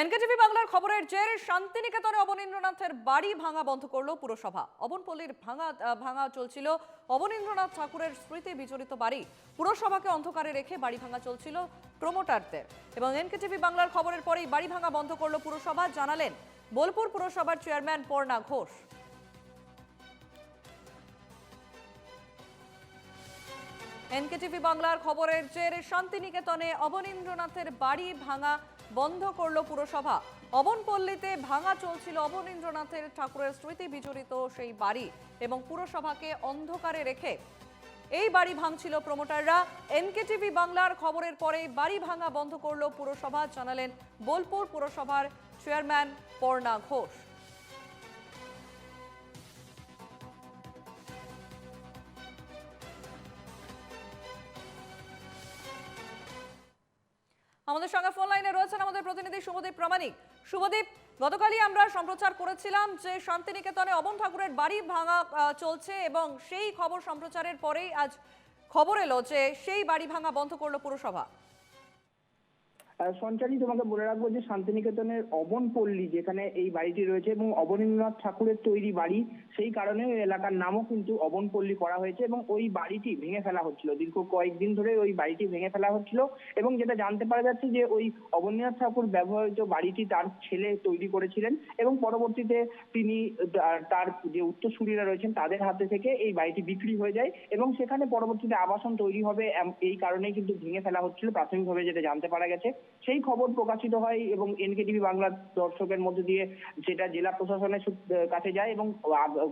NKTV বাংলার খবরের জেরে, শান্তিনিকেতনে অবনীন্দ্রনাথের বাড়ি ভাঙা বন্ধ করল পুরসভা। অবনপল্লীর ভাঙা ভাঙা চলছিল অবনীন্দ্রনাথ ঠাকুরের স্মৃতি বিজড়িত বাড়ি। পুরসভাকে অন্ধকারে রেখে বাড়ি ভাঙা চলছিল প্রমোটারদের। এবং এনকেটিভি বাংলার খবরের পরেই বাড়ি ভাঙা বন্ধ করল পুরসভা, জানালেন বোলপুর পুরসভার চেয়ারম্যান পর্ণা ঘোষ। এনকেটিভি বাংলার খবরের জেরে, শান্তিনিকেতনে অবনীন্দ্রনাথের বাড়ি ভাঙা বন্ধ করল পুরসভা। অবনপল্লীতে ভাঙা চলছিল অবনীন্দ্রনাথের ঠাকুরের স্মৃতি বিজড়িত সেই বাড়ি এবং পুরসভাকে অন্ধকারে রেখে। এই বাড়ি ভাঙছিল প্রমোটাররা। এনকেটিভি বাংলার খবরের পরে বাড়ি ভাঙা বন্ধ করল পুরসভা, জানালেন বোলপুর পুরসভার চেয়ারম্যান পর্ণা ঘোষ। আমাদের সঙ্গে ফোন লাইনে রয়েছেন আমাদের প্রতিনিধি শুভদীপ প্রামাণিক। শুভদীপ, গতকালই আমরা সম্প্রচার করেছিলাম যে শান্তিনিকেতনে অবন ঠাকুরের বাড়ি ভাঙা চলছে এবং সেই খবর সম্প্রচারের পরেই আজ খবর এলো যে সেই বাড়ি ভাঙা বন্ধ করল পুরসভা। সঞ্চারী, তোমাকে বলে রাখব যে শান্তিনিকেতনের অবনপল্লী, যেখানে এই বাড়িটি রয়েছে এবং অবনীন্দ্রনাথ ঠাকুরের তৈরি বাড়ি, সেই কারণে ওই এলাকার নামও কিন্তু অবনপল্লী করা হয়েছে এবং ওই বাড়িটি ভেঙে ফেলা হচ্ছিল। দীর্ঘ কয়েকদিন ধরে ওই বাড়িটি ভেঙে ফেলা হচ্ছিল এবং যেটা জানতে পারা যাচ্ছে যে ওই অবনীন্দ্রনাথ ঠাকুর ব্যবহৃত বাড়িটি তার ছেলে তৈরি করেছিলেন এবং পরবর্তীতে তিনি তার- যে উত্তরসূরিরা রয়েছেন তাদের হাতে থেকে এই বাড়িটি বিক্রি হয়ে যায় এবং সেখানে পরবর্তীতে আবাসন তৈরি হবে এই কারণেই কিন্তু ভেঙে ফেলা হচ্ছিল প্রাথমিকভাবে যেটা জানতে পারা গেছে। সেই খবর প্রকাশিত হয় এবং এনকেটিভি বাংলার দর্শকের মধ্যে দিয়ে সেটা জেলা প্রশাসনের কাছে যায় এবং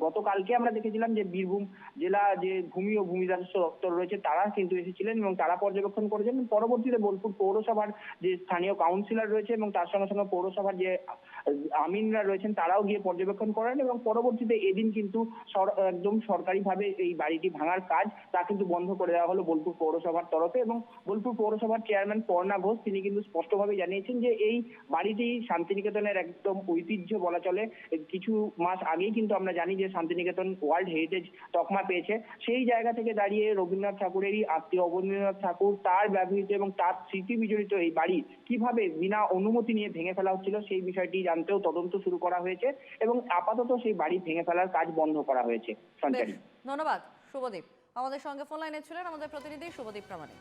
গতকালকে আমরা দেখেছিলাম যে বীরভূম জেলা যে ভূমি ও ভূমি রাজস্ব দপ্তর রয়েছে তারা কিন্তু এসেছিলেন এবং তারা পর্যবেক্ষণ করেছেন। পরবর্তীতে বোলপুর পৌরসভার যে স্থানীয় কাউন্সিলর রয়েছে এবং তার সঙ্গে সঙ্গে পৌরসভার যে আমিনরা রয়েছেন তারাও গিয়ে পর্যবেক্ষণ করেন এবং পরবর্তীতে এদিন কিন্তু একদম সরকারিভাবে এই বাড়িটি ভাঙার কাজ তা কিন্তু বন্ধ করে দেওয়া হলো বোলপুর পৌরসভার তরফে এবং বোলপুর পৌরসভার চেয়ারম্যান পর্ণা ঘোষ, তিনি কিন্তু স্পষ্টভাবে জানিয়েছেন যে এই বাড়িটি শান্তিনিকেতনের একদম ঐতিহ্য বলা চলে। কিছু মাস আগেই কিন্তু আমরা জানি যে শান্তিনিকেতন ওয়ার্ল্ড হেরিটেজ তকমা পেয়েছে। সেই জায়গা থেকে দাঁড়িয়ে রবীন্দ্রনাথ ঠাকুরেরই আত্মীয় অবনীন্দ্রনাথ ঠাকুর, তার ব্যবহৃত এবং তার স্মৃতি বিজড়িত এই বাড়ি কীভাবে বিনা অনুমতি নিয়ে ভেঙে ফেলা হচ্ছিল সেই বিষয়টি জানতেও তদন্ত শুরু করা হয়েছে এবং আপাতত সেই বাড়ি ভেঙে ফেলার কাজ বন্ধ করা হয়েছে। ধন্যবাদ, শুভদীপ। আমাদের সঙ্গে ফোন লাইনে ছিলেন আমাদের প্রতিনিধি শুভদীপ প্রামাণিক।